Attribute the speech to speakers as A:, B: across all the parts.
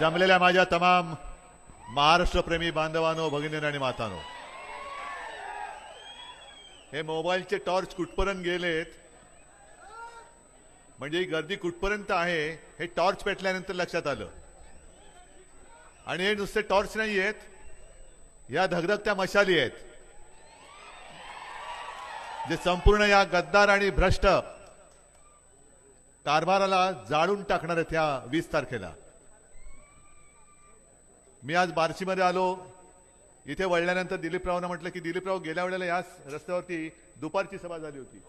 A: जमलेल्या माझ्या तमाम महाराष्ट्रप्रेमी बांधवानो भगिनी आणि मातानो हे मोबाईलचे टॉर्च कुठपर्यंत गेलेत? म्हणजे ही गर्दी कुठपर्यंत आहे हे टॉर्च पेटल्यानंतर लक्षात आलं. आणि हे नुसते टॉर्च नाही आहेत या धगधगत्या मशाली आहेत जे संपूर्ण या गद्दार आणि भ्रष्ट कारभाराला जाळून टाकणार आहेत ह्या वीस तारखेला. मी आज बार्शीमध्ये आलो. इथे वळल्यानंतर दिलीपरावनं म्हटलं की दिलीपराव गेल्या वेळेला याच रस्त्यावरती दुपारची सभा झाली होती.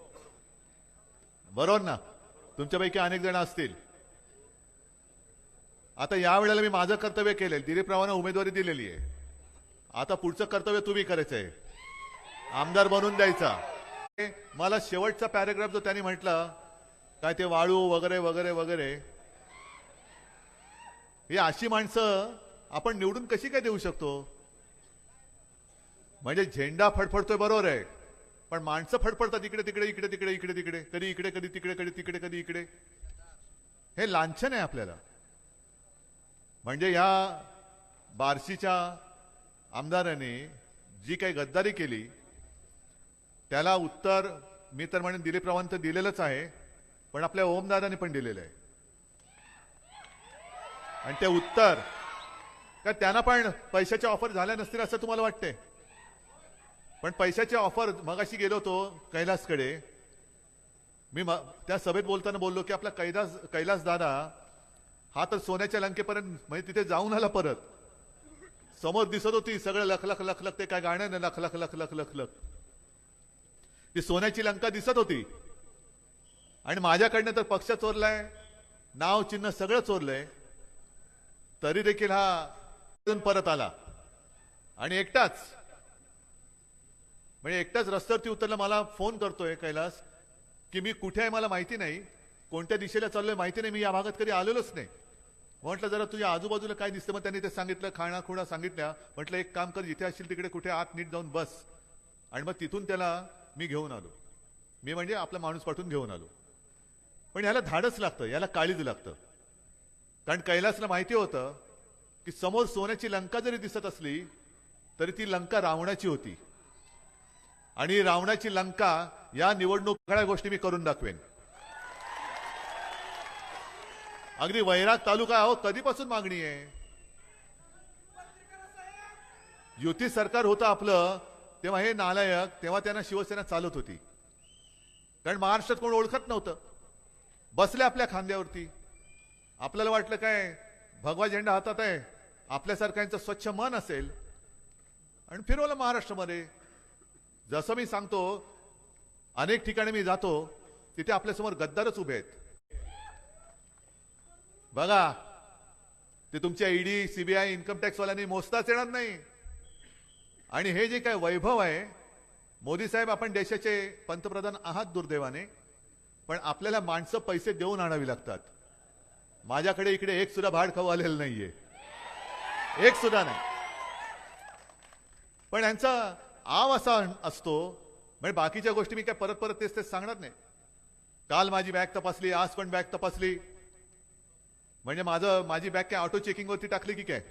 A: बरोबर ना? तुमच्यापैकी अनेक जण असतील. आता या वेळेला मी माझं कर्तव्य केलेलं दिलीपरावांना उमेदवारी दिलेली आहे. आता पुढचं कर्तव्य तुम्ही करायचं आहे आमदार बनवून द्यायचा. मला शेवटचा पॅरेग्राफ जो त्यांनी म्हटलं काय ते वाळू वगैरे वगैरे वगैरे ही अशी माणसं आपण निवडून कशी काय देऊ शकतो? म्हणजे झेंडा फडफडतोय बरोबर आहे. पण माणसं फडफडतात इकडे तिकडे इकडे तिकडे इकडे तिकडे. कधी इकडे कधी तिकडे कधी तिकडे कधी इकडे. हे लांछन आहे आपल्याला. म्हणजे या बार्शीच्या आमदाराने जी काही गद्दारी केली त्याला उत्तर मी तर म्हणेन दिलीपरावांत दिलेलंच आहे पण आपल्या ओमदादाने पण दिलेलं आहे. आणि ते उत्तर का त्यांना पण पैशाच्या ऑफर झाल्या नसतील असं तुम्हाला वाटते पण पैशाची ऑफर मगाशी गेलो होतो कैलासकडे. मी त्या सभेत बोलताना बोललो की आपला कैलास कैलास दादा हा तर सोन्याच्या लंकेपर्यंत म्हणजे तिथे जाऊन आला परत. समोर दिसत होती सगळं लख लख लख लख ते काय गाणं ना लख लख लख लख लख लख. ती सोन्याची लंका दिसत होती. आणि माझ्याकडनं तर पक्ष चोरलाय नाव चिन्ह सगळं चोरलंय. तरी देखील हा परत आला. आणि एकटाच. म्हणजे एकटाच रस्त्यावरती उतरला मला फोन करतोय कैलास की मी कुठे आहे मला माहिती नाही. कोणत्या दिशेला चाललोय माहिती नाही. मी या भागात कधी आलेलोच नाही. म्हटलं जरा तुझ्या आजूबाजूला काय दिसतं? मग त्यांनी ते सांगितलं खाणा खुणा सांगितल्या. म्हटलं एक काम कर जिथे असशील तिकडे कुठे आत नीट जाऊन बस. आणि मग तिथून त्याला मी घेऊन आलो. मी म्हणजे आपला माणूस पाठवून घेऊन आलो. पण याला धाडच लागतं याला काळीज लागतं. कारण कैलासला माहिती होतं की समोर सोन्याची लंका जरी दिसत असली तरी ती लंका रावणाची होती. आणि रावणाची लंका या निवडणूक सगळ्या गोष्टी मी करून दाखवेन. अगदी वैराग तालुका अहो कधीपासून मागणी आहे? युती सरकार होतं आपलं तेव्हा हे नालायक तेव्हा त्यांना शिवसेना चालत होती. कारण महाराष्ट्रात कोण ओळखत नव्हतं. बसले आपल्या खांद्यावरती. आपल्याला वाटलं काय भगवा झेंडा हातात आहे. आपल्यासारख्यांचं स्वच्छ मन असेल आणि फिरवलं महाराष्ट्रामध्ये. जसं मी सांगतो अनेक ठिकाणी मी जातो तिथे आपल्यासमोर गद्दारच उभे आहेत. बघा ते तुमच्या ईडी सीबीआय इन्कम टॅक्सवाल्यांनी मोजताच येणार नाही. आणि हे जे काय वैभव आहे मोदी साहेब आपण देशाचे पंतप्रधान आहात दुर्दैवाने पण आपल्याला माणसं पैसे देऊन आणावी लागतात. माझ्याकडे इकडे एक सुद्धा भाड खाऊ आलेलं नाहीये. एक सुद्धा नाही. पण यांचा आव असा असतो म्हणजे बाकीच्या गोष्टी मी काय परत परत तेच तेच सांगणार नाही. काल माझी बॅग तपासली आज पण बॅग तपासली. म्हणजे माझं माझी बॅग काय ऑटो चेकिंगवरती टाकली की काय?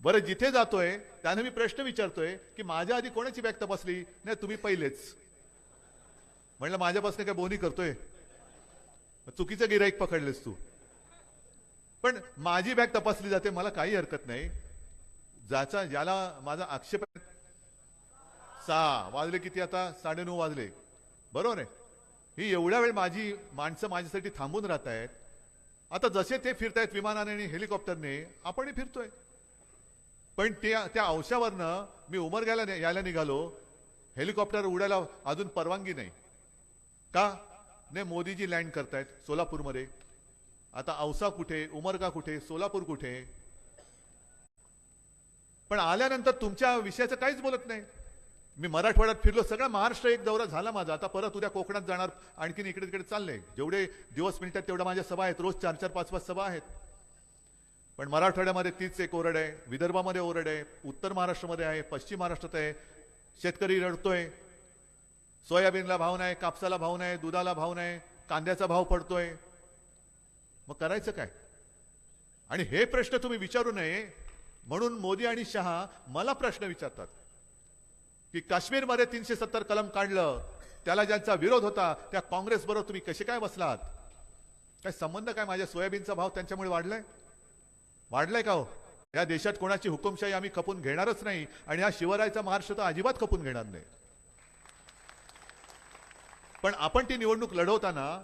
A: बरं जिथे जातोय त्यानं मी प्रश्न विचारतोय की माझ्या आधी कोणाची बॅग तपासली? नाही तुम्ही पहिलेच. म्हणलं माझ्यापासून काय बोनी करतोय? चुकीचं गिराईक पकडलेस तू. पण माझी बॅग तपासली जाते मला काही हरकत नाही. ज्याचा ज्याला माझा आक्षेप सहा वाजले किती आता? साडेनऊ वाजले. बरोबर आहे. ही एवढ्या वेळ माझी माणसं माझ्यासाठी थांबून राहत आहेत. आता जसे ते फिरतायत विमानाने आणि हेलिकॉप्टरने आपणही फिरतोय. पण त्या त्या अंशावरनं मी उमरग्याला यायला निघालो. हेलिकॉप्टर उडायला अजून परवानगी नाही. का? नाही मोदीजी लँड करतायत सोलापूरमध्ये. आता औसा कुठे उमरगा कुठे सोलापूर कुठे? पण आल्यानंतर तुमच्या विषयाचं काहीच बोलत नाही. मी मराठवाड्यात फिरलो सगळा महाराष्ट्र एक दौरा झाला माझा. आता परत उद्या कोकणात जाणार आणखीन इकडे तिकडे चाललंय. जेवढे दिवस मिळतात तेवढ्या माझ्या सभा आहेत. रोज चार चार पाच पाच सभा आहेत. पण मराठवाड्यामध्ये तीच एक ओरड आहे. विदर्भामध्ये ओरड आहे. उत्तर महाराष्ट्रामध्ये आहे. पश्चिम महाराष्ट्रात आहे. शेतकरी रडतोय. सोयाबीनला भाव नाही कापसाला भाव नाही दुधाला भाव नाही कांद्याचा भाव पडतोय. मग करायचं काय? आणि हे प्रश्न तुम्ही विचारू नये म्हणून मोदी आणि शहा मला प्रश्न विचारतात. की काश्मीरमध्ये तीनशे सत्तर कलम काढलं त्याला ज्यांचा विरोध होता त्या काँग्रेस बरोबर तुम्ही कसे काय बसलात? काय संबंध काय माझ्या सोयाबीनचा भाव त्यांच्यामुळे वाढलाय? वाढलाय का हो? या देशात कोणाची हुकुमशाही आम्ही खपून घेणारच नाही आणि हा शिवरायचा महाराष्ट्र तर अजिबात खपून घेणार नाही. पण आपण ती निवडणूक लढवताना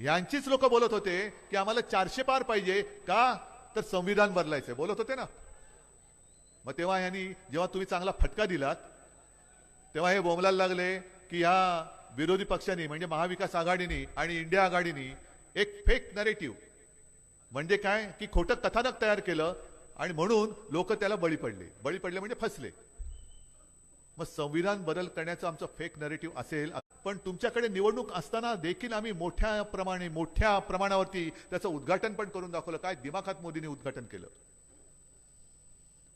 A: यांचीच लोक बोलत होते की आम्हाला चारशे पार पाहिजे. का? तर संविधान बदलायचंय. बोलत होते ना. मग तेव्हा यांनी जेव्हा तुम्ही चांगला फटका दिलात तेव्हा हे बोंबलायला लागले की या विरोधी पक्षांनी म्हणजे महाविकास आघाडीनी आणि इंडिया आघाडीनी एक फेक नरेटिव्ह म्हणजे काय? की खोटं कथानक तयार केलं आणि म्हणून लोक त्याला बळी पडले. बळी पडले म्हणजे फसले. मग संविधान बदल करण्याचं आमचं फेक नरेटिव्ह असेल पण तुमच्याकडे निवडणूक असताना देखील आम्ही मोठ्या प्रमाणे मोठ्या प्रमाणावरती त्याचं उद्घाटन पण करून दाखवलं. काय दिमाखात मोदींनी उद्घाटन केलं?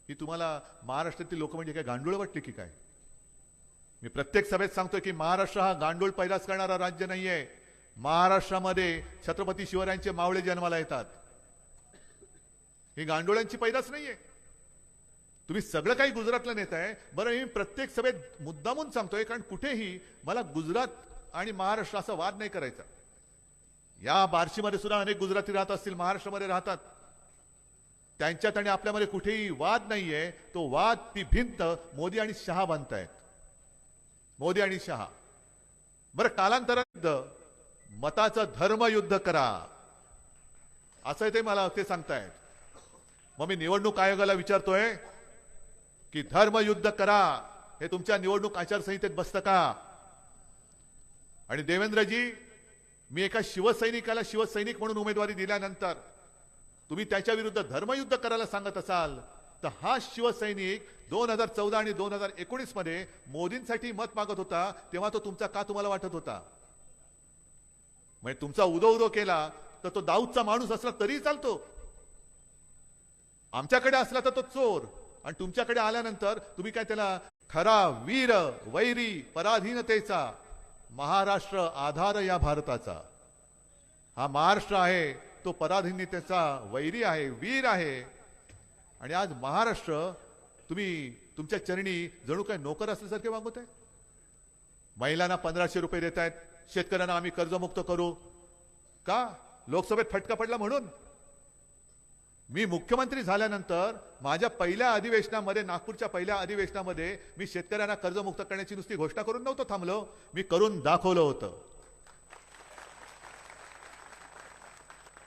A: ही तुम्हाला महाराष्ट्रातील लोक म्हणजे काय गांडूळ वाटले की काय? मी प्रत्येक सभेत सांगतोय की महाराष्ट्र हा गांडूळ पैदास करणारा राज्य नाहीये. महाराष्ट्रामध्ये छत्रपती शिवरायांचे मावळे जन्माला येतात. ही गांडोळ्यांची पैदास नाहीये. तुम्ही सगळं काही गुजरातला नेताय. बरं मी प्रत्येक सभेत मुद्दामून सांगतोय कारण कुठेही मला गुजरात आणि महाराष्ट्र असा वाद नाही करायचा. या बार्शीमध्ये सुद्धा अनेक गुजराती राहत असतील महाराष्ट्रामध्ये राहतात. त्यांच्यात आणि आपल्यामध्ये कुठेही वाद नाहीये. तो वाद ती भिंत मोदी आणि शहा बांधतायत. मोदी आणि शहा. बरं कालांतरात मताचं धर्मयुद्ध करा. असं ते मला ते सांगतायत. मग मी निवडणूक आयोगाला विचारतोय की धर्मयुद्ध करा. हे तुमच्या निवडणूक आचारसंहितेत बसतं का? आणि देवेंद्रजी मी एका शिवसैनिकाला शिवसैनिक म्हणून उमेदवारी दिल्यानंतर तुम्ही त्याच्या विरुद्ध धर्मयुद्ध करायला सांगत असाल तर हा शिवसैनिक दोन हजार चौदा आणि दोन हजार एकोणीसमध्ये मोदींसाठी मत मागत होता तेव्हा तो तुमचा का तुम्हाला वाटत होता? म्हणजे तुमचा उदो उदो केला तर तो दाऊदचा माणूस असला तरी चालतो. आमच्याकडे असला तर तो चोर. आणि तुमच्याकडे आल्यानंतर तुम्ही काय त्याला खरा वीर वैरी पराधीनतेचा महाराष्ट्र आधार या भारताचा. हा महाराष्ट्र आहे तो पराधीनतेचा वैरी आहे वीर आहे. आणि आज महाराष्ट्र तुम्ही तुमच्या चरणी जणू काय नोकर असल्यासारखे वागवत आहे? महिलांना पंधराशे रुपये देत आहेत शेतकऱ्यांना आम्ही कर्जमुक्त करू. का? लोकसभेत फटका पडला म्हणून? मी मुख्यमंत्री झाल्यानंतर माझ्या पहिल्या अधिवेशनामध्ये नागपूरच्या पहिल्या अधिवेशनामध्ये मी शेतकऱ्यांना कर्जमुक्त करण्याची नुसती घोषणा करून नव्हतं थांबलो. मी करून दाखवलं होतं.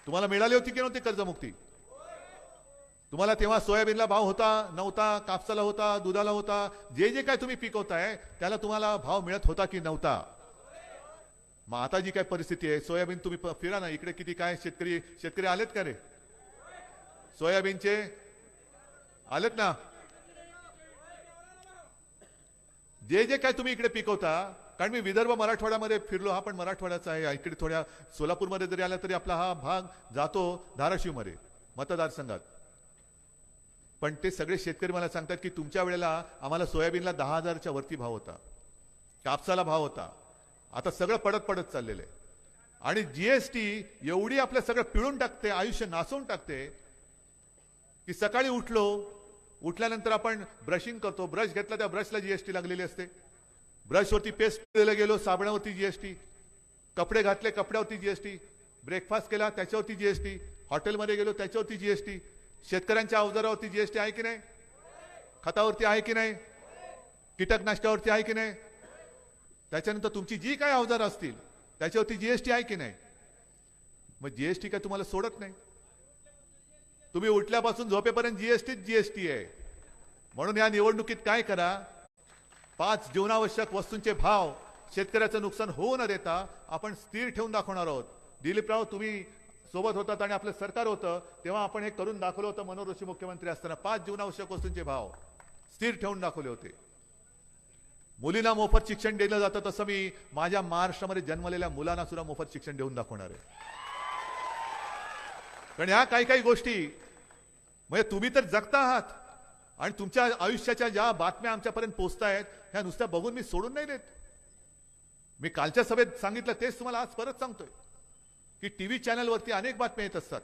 A: तुम्हाला मिळाली होती की नव्हती कर्जमुक्ती? तुम्हाला तेव्हा सोयाबीनला भाव होता नव्हता कापसाला होता दुधाला होता. जे जे काय तुम्ही पिकवताय त्याला तुम्हाला भाव मिळत होता की नव्हता? मग आता जी काय परिस्थिती आहे सोयाबीन तुम्ही फिरा ना इकडे किती काय शेतकरी शेतकरी आलेत का रे? सोयाबीनचे आलेत ना जे जे काय तुम्ही इकडे पिकवता कारण मी विदर्भ मराठवाड्यामध्ये फिरलो हा पण मराठवाड्याचा आहे इकडे थोड्या सोलापूरमध्ये जरी आला तरी आपला हा भाग जातो धाराशिवमध्ये मतदारसंघात पण ते सगळे शेतकरी मला सांगतात की तुमच्या वेळेला आम्हाला सोयाबीनला दहा हजारच्या वरती भाव होता कापसाला भाव होता आता सगळं पडत पडत चाललेलं आहे आणि जीएसटी एवढी आपलं सगळं पिळून टाकते आयुष्य नासून टाकते की सकाळी उठलो उठल्यानंतर आपण ब्रशिंग करतो. ब्रश घेतला त्या ब्रशला जीएसटी लागलेली असते. ब्रशवरती पेस्ट दिलं गेलो साबणावरती जीएसटी कपडे घातले कपड्यावरती जीएसटी ब्रेकफास्ट केला त्याच्यावरती जीएसटी हॉटेलमध्ये गेलो त्याच्यावरती जीएसटी शेतकऱ्यांच्या अवजारावरती जीएसटी आहे की नाही? खतावरती आहे की नाही? कीटकनाशकावरती आहे की नाही? त्याच्यानंतर तुमची जी काय अवजारं असतील त्याच्यावरती जीएसटी आहे की नाही? मग जीएसटी काय तुम्हाला सोडत नाही. तुम्ही उठल्यापासून झोपेपर्यंत जीएसटीच जीएसटी आहे. म्हणून या निवडणुकीत काय करा? पाच जीवनावश्यक वस्तूंचे भाव शेतकऱ्याचं नुकसान होऊ न देता आपण स्थिर ठेवून दाखवणार आहोत. दिलीपराव तुम्ही सोबत होतात आणि आपलं सरकार होतं तेव्हा आपण हे करून दाखवलं होतं मनोरुषी मुख्यमंत्री असताना. पाच जीवनावश्यक वस्तूंचे भाव स्थिर ठेवून दाखवले होते. मुलींना मोफत शिक्षण दिलं जातं तसं मी माझ्या महाराष्ट्रामध्ये जन्मलेल्या मुलांना सुद्धा मोफत शिक्षण देऊन दाखवणार आहे. कारण ह्या काही काही गोष्टी म्हणजे तुम्ही तर जगता आहात आणि तुमच्या आयुष्याच्या ज्या बातम्या आमच्यापर्यंत पोहोचतायत ह्या नुसत्या बघून मी सोडून नाही देत. मी कालच्या सभेत सांगितलं तेच तुम्हाला आज परत सांगतोय की टीव्ही चॅनलवरती अनेक बातम्या येत असतात.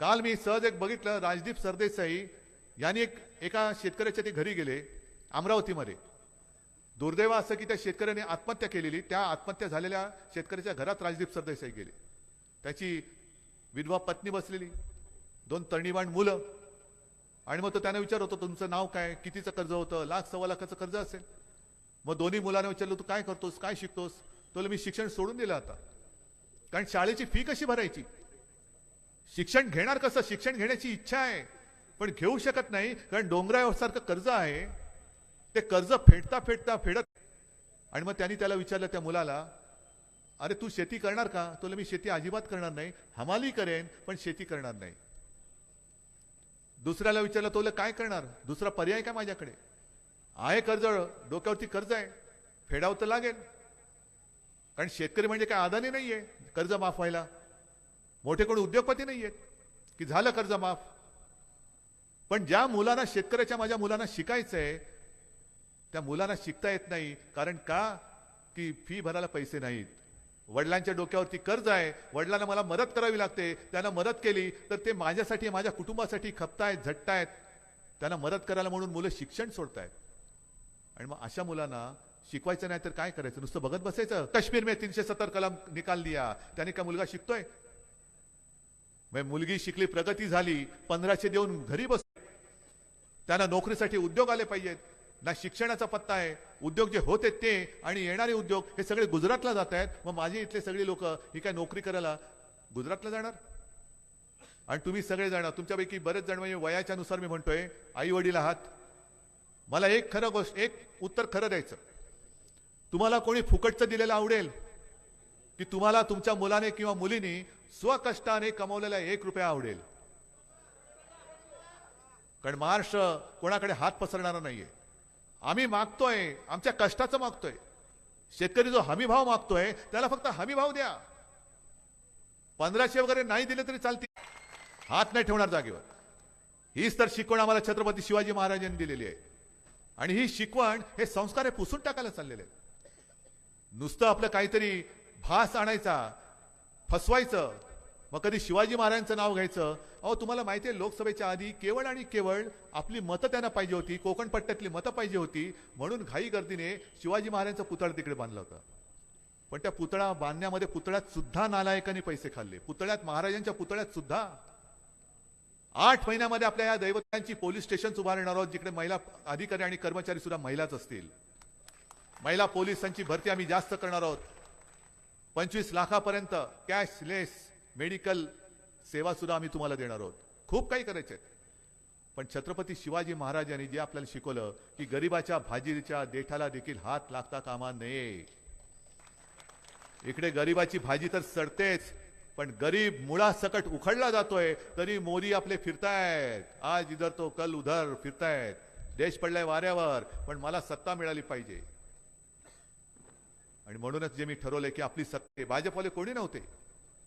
A: काल मी सहज एक बघितलं राजदीप सरदेसाई यांनी एक एका शेतकऱ्याच्या ते घरी गेले अमरावतीमध्ये. दुर्दैव असं की त्या शेतकऱ्याने आत्महत्या केलेली त्या आत्महत्या झालेल्या शेतकऱ्याच्या घरात राजदीप सरदेसाई गेले. त्याची विधवा पत्नी बसलेली दोन तरणीबाण मुलं. आणि मग तो त्याने विचार होतो तुमचं नाव काय? कितीचं कर्ज होतं? लाख सव्वा लाखाचं कर्ज असेल. मग दोन्ही मुलांना विचारलं तू काय करतोस? काय शिकतोस? तुला मी शिक्षण सोडून दिलं आता. कारण शाळेची फी कशी भरायची? शिक्षण घेणार कसं? शिक्षण घेण्याची इच्छा आहे. पण घेऊ शकत नाही कारण डोंगरासारखं कर्ज आहे. ते कर्ज फेडता फेडता फेडत. आणि मग त्यांनी त्याला विचारलं त्या मुलाला अरे तू शेती करणार का? तुला मी शेती अजिबात करणार नाही. हमाली करेन पण शेती करणार नाही. दुसऱ्याला विचारलं तुला काय करणार? दुसरा पर्याय काय माझ्याकडे? आहे कर्ज डोक्यावरती कर्ज आहे. फेडावं तर लागेल. कारण शेतकरी म्हणजे काय आदानी नाहीये. कर्ज माफ व्हायला. मोठे कोणी उद्योगपती नाहीये की झालं कर्ज माफ? पण ज्या मुलांना शेतकऱ्याच्या माझ्या मुलांना शिकायचं आहे त्या मुलांना शिकता येत नाही. कारण का? की फी भरायला पैसे नाहीत. वडिलांच्या डोक्यावरती कर्ज आहे वडिलांना मला मदत करावी लागते त्यांना मदत केली तर ते माझ्यासाठी माझ्या कुटुंबासाठी खपतायत झटतायत त्यांना मदत करायला म्हणून मुलं शिक्षण सोडतायत. आणि मग अशा मुलांना शिकवायचं नाही तर काय करायचं? नुसतं बघत बसायचं. काश्मीर मे तीनशे सत्तर कलम निकाल दिया. त्याने का मुलगा शिकतोय? म्हणजे मुलगी शिकली प्रगती झाली पंधराशे देऊन घरी बस त्यांना नोकरीसाठी उद्योग आले पाहिजेत. ना शिक्षणाचा पत्ता आहे उद्योग जे होते ते आणि येणारे उद्योग हे सगळे गुजरातला जात आहेत. मग माझे इथले सगळे लोक ही काय नोकरी करायला गुजरातला जाणार? आणि तुम्ही सगळे जाणार तुमच्यापैकी बरेच जण म्हणजे वयाच्या नुसार मी म्हणतोय आई वडील आहात. मला एक खरं गोष्ट एक उत्तर खरं द्यायचं. तुम्हाला कोणी फुकटचं दिलेलं आवडेल? की तुम्हाला तुमच्या मुलाने किंवा मुलीने स्वकष्टाने कमवलेला एक रुपया आवडेल? कारण महाराष्ट्र कोणाकडे हात पसरणारा नाहीये. आम्ही मागतोय आमच्या कष्टाचं मागतोय. शेतकरी जो हमीभाव मागतोय त्याला फक्त हमीभाव द्या. पंधराशे वगैरे नाही दिले तरी चालतील. हात नाही ठेवणार जागेवर. हीच तर शिकवण आम्हाला छत्रपती शिवाजी महाराजांनी दिलेली आहे. आणि ही शिकवण हे संस्कार हे पुसून टाकायला चाललेले आहेत. नुसतं आपलं काहीतरी भास आणायचा फसवायचं मग कधी शिवाजी महाराजांचं नाव घ्यायचं? अहो तुम्हाला माहिती आहे लोकसभेच्या आधी केवळ आणि केवळ आपली मतं त्यांना पाहिजे होती कोकण पट्ट्यातली मतं पाहिजे होती. म्हणून घाई गर्दीने शिवाजी महाराजांचा पुतळा तिकडे बांधला होता. पण त्या पुतळा बांधण्यामध्ये पुतळ्यात सुद्धा नालायकांनी पैसे खाल्ले. पुतळ्यात महाराजांच्या पुतळ्यात सुद्धा. आठ महिन्यामध्ये आपल्या या दैवतांची पोलीस स्टेशन उभारणार आहोत जिकडे महिला अधिकारी आणि कर्मचारी सुद्धा महिलाच असतील. महिला पोलिसांची भरती आम्ही जास्त करणार आहोत. पंचवीस लाखापर्यंत कॅशलेस. मेडिकल सेवा सुद्धा आम्ही तुम्हाला देणार आहोत. खूप काही करायचे पण छत्रपती शिवाजी महाराजांनी जे आपल्याला शिकवलं की गरिबाच्या भाजीच्या देठाला देखील हात लागता कामा नये. इकडे गरिबाची भाजी तर सडतेच पण गरीब मुळासकट उखडला जातोय तरी मोदी आपले फिरतायत. आज इधर तो कल उधर फिरतायत. देश पडलाय वाऱ्यावर पण मला सत्ता मिळाली पाहिजे. आणि म्हणूनच जे मी ठरवलंय की आपली सत्ता भाजपवाले कोणी नव्हते?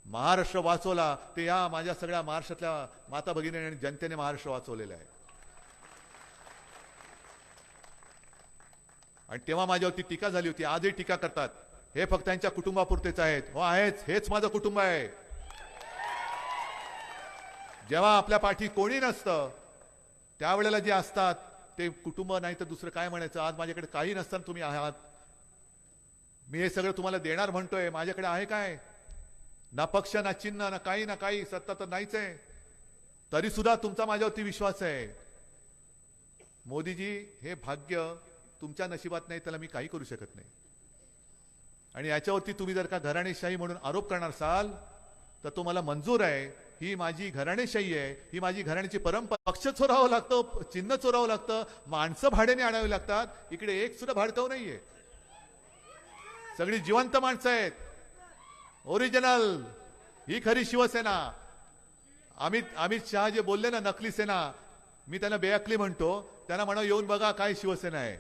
A: महाराष्ट्र वाचवला ते या माझ्या सगळ्या महाराष्ट्रातल्या माता भगिनी आणि जनतेने महाराष्ट्र वाचवलेलं आहे. आणि तेव्हा माझ्यावरती टीका झाली होती आजही टीका करतात. हे फक्त त्यांच्या कुटुंबापुरतेच आहेत. हो आहेच. हेच माझं कुटुंब आहे. जेव्हा आपल्या पाठी कोणी नसतं त्यावेळेला जे असतात ते कुटुंब नाही तर दुसरं काय म्हणायचं? आज माझ्याकडे काही नसताना तुम्ही आहात. मी हे सगळं तुम्हाला देणार म्हणतोय. माझ्याकडे आहे काय? ना पक्ष ना चिन्ह ना काही ना काही सत्ता तर नाहीच आहे. तरी सुद्धा तुमचा माझ्यावरती विश्वास आहे. मोदीजी हे भाग्य तुमच्या नशिबात नाही त्याला मी काही करू शकत नाही. आणि याच्यावरती तुम्ही जर का घराणेशाही म्हणून आरोप करणार असाल तर तो मला मंजूर आहे. ही माझी घराणेशाही आहे. ही माझी घराण्याची परंपरा. पक्ष चोरावं लागतं चिन्ह चोरावं लागतं माणसं भाड्याने आणावी लागतात. इकडे एक सुद्धा भाडकाव नाहीये. सगळी जिवंत माणसं आहेत. ओरिजिनल ही खरी शिवसेना. अमित अमित शहा जे बोलले ना नकली सेना मी त्यांना बेअकली म्हणतो. त्यांना म्हणा येऊन बघा काय शिवसेना आहे.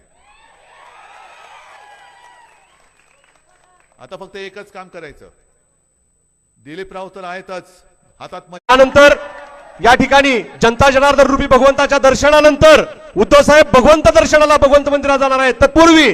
A: आता फक्त एकच काम करायचं. दिलीपराव तर आहेतच हातात
B: त्यानंतर या ठिकाणी जनता जनार्दन रूपी भगवंताच्या दर्शनानंतर उद्धव साहेब भगवंत दर्शनाला भगवंत मंदिरात जाणार आहेत. तत्पूर्वी